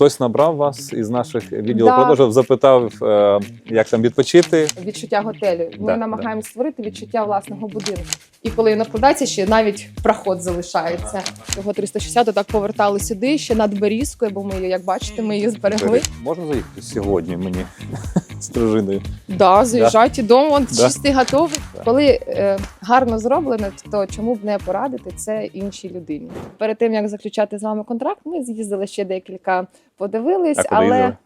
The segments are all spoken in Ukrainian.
Хтось набрав вас із наших відділів Да. продажу, запитав, е, як там відпочити. відчуття готелю. Ми Да, намагаємося створити відчуття власного будинку. І коли на продаці ще навіть проход залишається. Того 360 так повертали сюди, ще над Берізкою, бо ми її, як бачите, ми її зберегли. Можна заїхати сьогодні мені з дружиною? Да, заїжджайте дому, он Да. чистий, готовий. Да. Коли е, гарно зроблено, то чому б не порадити це іншій людині? Перед тим як заключати з вами контракт, ми з'їздили ще декілька, подивились, А куди але їздили?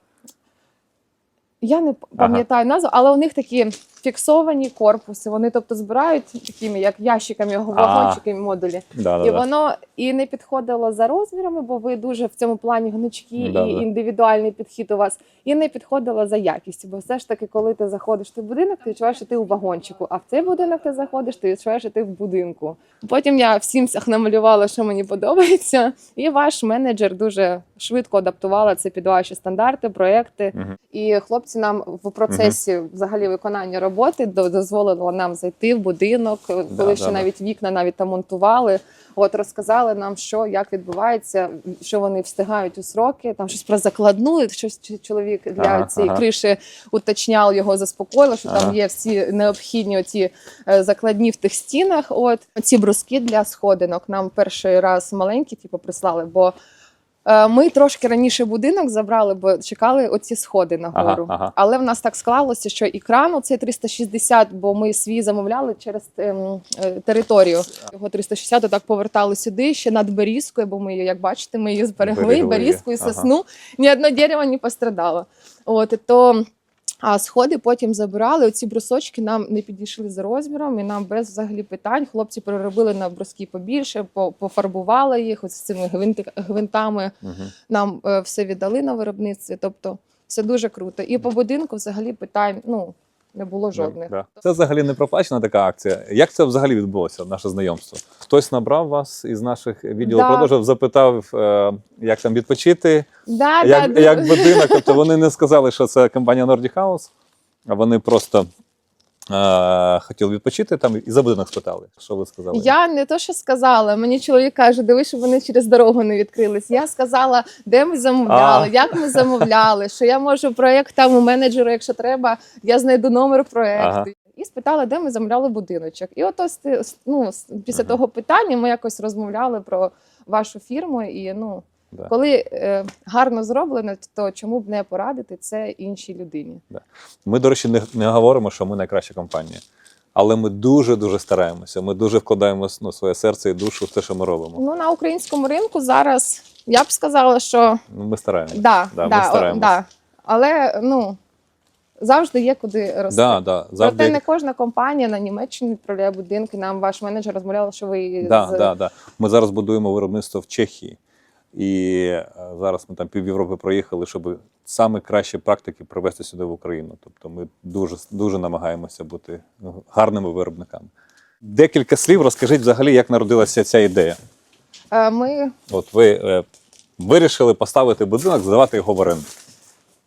я не п- пам'ятаю назву, але у них такі фіксовані корпуси. Вони тобто збирають такими як ящиками його А. вагончики модулі. Да, да, І воно і не підходило за розмірами, бо ви дуже в цьому плані гнучкі Да, і індивідуальний підхід у вас, і не підходило за якістю. Бо все ж таки, коли ти заходиш в той будинок, ти відчуваєш, що ти у вагончику, а в цей будинок ти заходиш, ти відчуваєш, що ти в будинку. Потім я в сімсях намалювала, що мені подобається, і ваш менеджер дуже швидко адаптувала це під ваші стандарти, проекти. Мгм. І хлопці нам в процесі взагалі виконання роботи до- дозволили нам зайти в будинок, коли да, ще да. навіть вікна навіть там монтували. От розказали нам, що як відбувається, що вони встигають у сроки. Там щось про закладну, щось чоловік для Ага, цієї ага. криші уточняв його, заспокоїло, що Ага. там є всі необхідні оці е, закладні в тих стінах. От ці бруски для сходинок нам перший раз маленькі, типу, прислали, бо. Е, Ми трошки раніше будинок забрали, бо чекали оці сходи нагору. Ага, ага. Але в нас так склалося, що екран оцей 360, бо ми свій замовляли через ем, е, територію. Його 360 так повертали сюди, ще над Берізкою, бо ми її, як бачите, ми її зберегли. Берегли, Берізку і ага. сосну. Ні одне дерево не пострадало. От то. А сходи потім забирали. Оці брусочки нам не підійшли за розміром, і нам без взагалі питань. Хлопці переробили на бруски побільше, пофарбували їх ось з цими гвинтами угу. нам е, все віддали на виробництві. Тобто все дуже круто. І по будинку взагалі питань ну не було жодних. Да, да. Це взагалі не проплачена така акція. Як це взагалі відбулося, наше знайомство? Хтось набрав вас із наших відділів Да. запитав, е, як там відпочити, Да, як, да, як будинок. Тобто вони не сказали, що це компанія Nordic House, а вони просто е, хотіли відпочити там і за будинок спитали. Що ви сказали? Я не то, що сказала. Мені чоловік каже, диви, щоб вони через дорогу не відкрились. Я сказала, де ми замовляли, А. як ми замовляли, що я можу проєкт там у менеджеру, якщо треба, я знайду номер проєкту. Ага. І спитала, де ми замовляли будиночок. І от ось ти- ну, після Ага. того питання ми якось розмовляли про вашу фірму. І ну, Да. коли е, гарно зроблено, то чому б не порадити це іншій людині? Ми, до речі, не, не говоримо, що ми найкраща компанія. Але ми дуже дуже стараємося. Ми дуже вкладаємо ну, своє серце і душу в те, що ми робимо. Ну на українському ринку зараз я б сказала, що Ну, Ми стараємося. Да, Да, ми да, о, стараємось. да. Але ну завжди є куди рости. Да, да, завжди. Проте не кожна компанія на Німеччині відправляє будинки. Нам ваш менеджер розмовляв, що ви Да, з да, да. Ми зараз будуємо виробництво в Чехії. І е, зараз ми там пів Європи проїхали, щоб саме кращі практики привезти сюди в Україну. Тобто ми дуже, дуже намагаємося бути гарними виробниками. Декілька слів розкажіть взагалі, як народилася ця ідея. Е, ми, От ви е, вирішили поставити будинок, здавати його в оренду.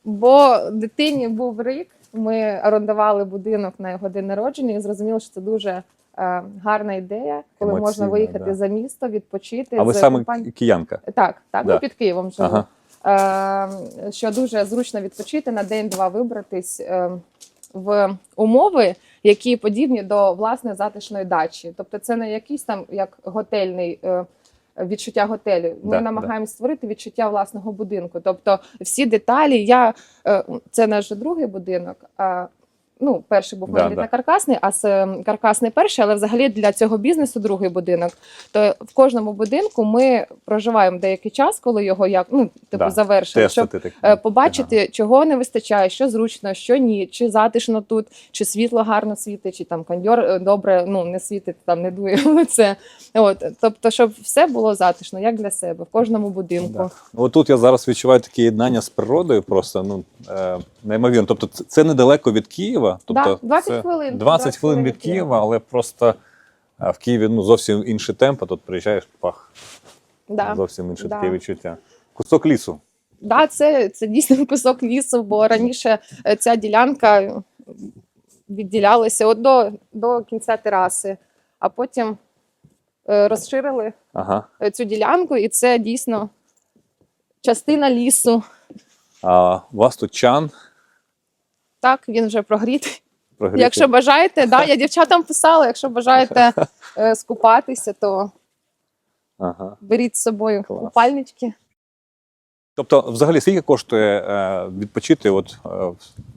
бо дитині був рік. Ми орендували будинок на його день народження і зрозуміли, що це дуже гарна ідея, коли можна виїхати да. за місто, відпочити. А ви з саме компані- киянка. Так, так, Да. під Києвом живемо. Ага. Е, що дуже зручно відпочити на день-два вибратись е, в умови, які подібні до власне затишної дачі. Тобто, це не якийсь там як готельний. е, Відчуття готелю. Ми Да, намагаємось створити відчуття власного будинку. Тобто, всі деталі. Я е, це наш другий будинок. Ну, перший був Да, да, каркасний, а каркасний перший, але взагалі для цього бізнесу другий будинок. То в кожному будинку ми проживаємо деякий час, коли його як ну типу Да, завершили, щоб Тестити е, побачити, чого не вистачає, що зручно, що ні, чи затишно тут, чи світло гарно світить, чи там кондьор е, добре ну не світить, там не дує в лице. От тобто, щоб все було затишно, як для себе, в кожному будинку. Да. Отут я зараз відчуваю таке єднання з природою, просто ну е, неймовірно. Тобто, це, це недалеко від Києва. Тобто, Да, 20 це хвилин. 20 хвилин від Києва, але просто в Києві ну, зовсім інший темп, а тут приїжджаєш, пах, Да. зовсім інше Да. таке відчуття. Кусок лісу. Да, це, це дійсно кусок лісу, бо раніше е, ця ділянка відділялася от до, до кінця тераси, а потім е, розширили Ага. е, цю ділянку, і це дійсно частина лісу. А, у вас тут чан. Так, він вже прогрітий. прогрітий. Якщо бажаєте, да, я дівчатам писала, якщо бажаєте е, скупатися, то Ага. беріть з собою Клас. купальнички. Тобто, взагалі, скільки коштує е, відпочити от, е,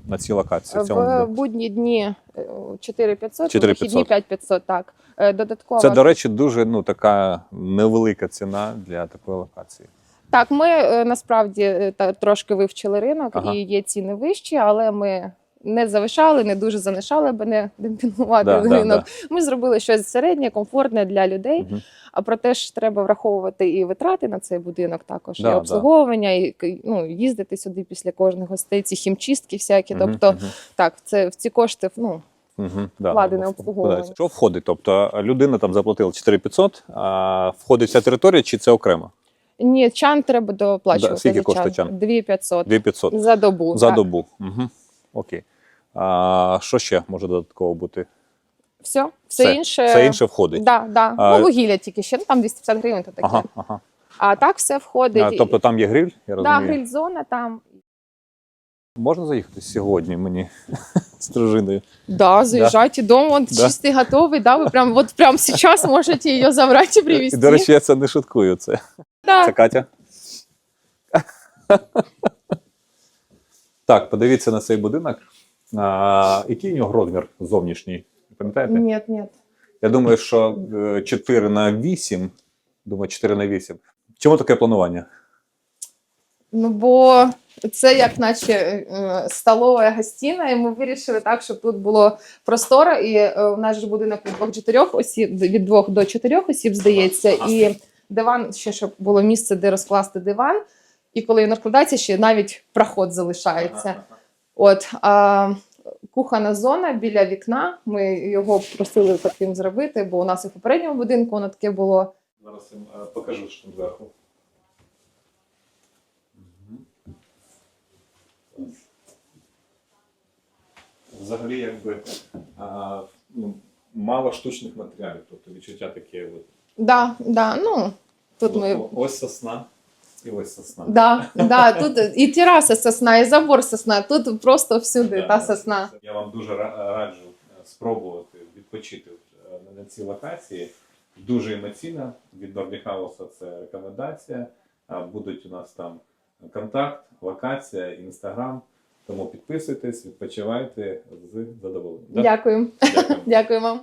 на цій локації? В В будинку? будні дні е, 4500, 4500. в вихідні 5500, так. Е, Додатково. Це, до речі, дуже ну, така невелика ціна для такої локації. Так, ми е, насправді е, та, трошки вивчили ринок Ага. і є ціни вищі, але ми не завишали, не дуже занишали, аби не демпінгувати Да, да, ринок. Ми зробили щось середнє, комфортне для людей. Мгм. А проте ж треба враховувати і витрати на цей будинок, також Да, і да. обслуговування, і ну, їздити сюди після кожних гостей, ці хімчистки всякі. Мгм, Тобто, мгм. так, це в ці кошти ну, Угу, да, Вкладене ну, обслуговування. Що входить? Тобто людина там заплатила 4500, а входить вся територія чи це окремо? ні, чан треба доплачувати. Да, скільки за коштує чан? 2500 2500 за добу. за так. добу. Угу. Окей. А, що ще може додатково бути? Все, все, інше. Все інше входить. Да, да. А- Ну, вугілля тільки ще, ну там 250 гривень, то таке. Ага, ага. А так все входить. А, тобто там є гриль, я да, розумію. гриль-зона там. Можна заїхати сьогодні мені з дружиною? Да, заезжайте дом, он Да. чистый, готовый, да, вы прям вот прям сейчас можете ее забрать и привезти. І, до речі, я це не шуткую. Це, да. це Катя. так, подивіться на цей будинок. А, який у нього розмір зовнішній? Пам'ятаєте? Нет, нет. Я думаю, що е, 4 на 8. Думаю, 4 на 8. Чому таке планування? Ну, бо це як наче е, столова гостіна, і ми вирішили так, щоб тут було просторо, і е, у нас же будинок від двох-чотирьох осіб, від двох до чотирьох осіб, здається, і диван, ще щоб було місце, де розкласти диван. І коли він розкладається, ще навіть проход залишається. От а кухонна зона біля вікна. Ми його просили таким зробити, бо у нас і в попередньому будинку воно таке було. Зараз я покажу, що там зверху. Взагалі, якби а, ну, мало штучних матеріалів, тобто відчуття таке. От, Да, да, ну тут ми Ось сосна і ось сосна. Да, да, тут і тераса сосна, і забор сосна. Тут просто всюди Да, та сосна. Я вам дуже ра- раджу е, спробувати відпочити е, на цій локації. Дуже емоційно. Від Норді Хауса це рекомендація. А, Будуть у нас там контакт, локація, інстаграм. Тому підписуйтесь, відпочивайте з задоволенням. Да? Дякую. Дякую. Дякую вам.